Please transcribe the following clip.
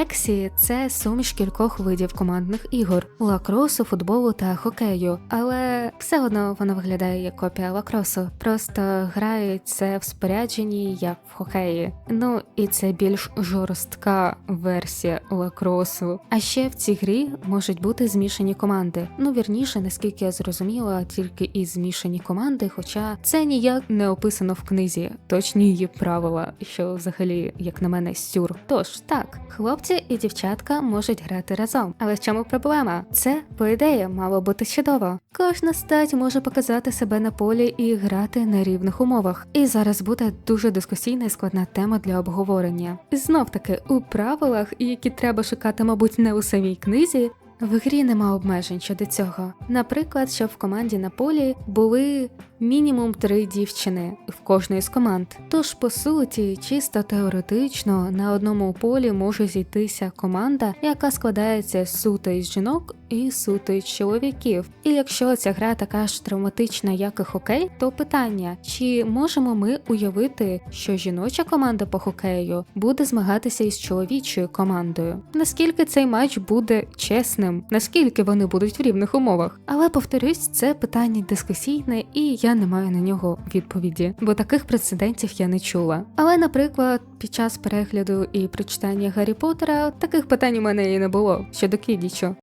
Ексі це суміш кількох видів командних ігор лакросу, футболу та хокею, але все одно воно виглядає як копія лакросу. Просто грають це в спорядженні як в хокеї. Ну і це більш жорстка версія лакросу. А ще в цій грі можуть бути змішані команди. Ну вірніше, наскільки я зрозуміла, тільки і змішані команди, хоча це ніяк не описано в книзі, точні її правила, що взагалі, як на мене, сюр. Тож так, хлопці і дівчатка можуть грати разом. Але в чому проблема? Це, по ідеї, мало бути чудово. Кожна стать може показати себе на полі і грати на рівних умовах. І зараз буде дуже дискусійна і складна тема для обговорення. Знов таки, у правилах, які треба шукати, мабуть, не у самій книзі. В грі нема обмежень щодо цього. Наприклад, щоб в команді на полі були мінімум три дівчини в кожної з команд. Тож, по суті, чисто теоретично на одному полі може зійтися команда, яка складається суто із жінок і суто із чоловіків. І якщо ця гра така ж травматична, як і хокей, то питання: чи можемо ми уявити, що жіноча команда по хокею буде змагатися із чоловічою командою? Наскільки цей матч буде чесним? Наскільки вони будуть в рівних умовах? Але повторюсь, це питання дискусійне, і я не маю на нього відповіді, бо таких прецедентів я не чула. Але, наприклад, під час перегляду і прочитання Гаррі Поттера таких питань у мене і не було щодо Кідічу.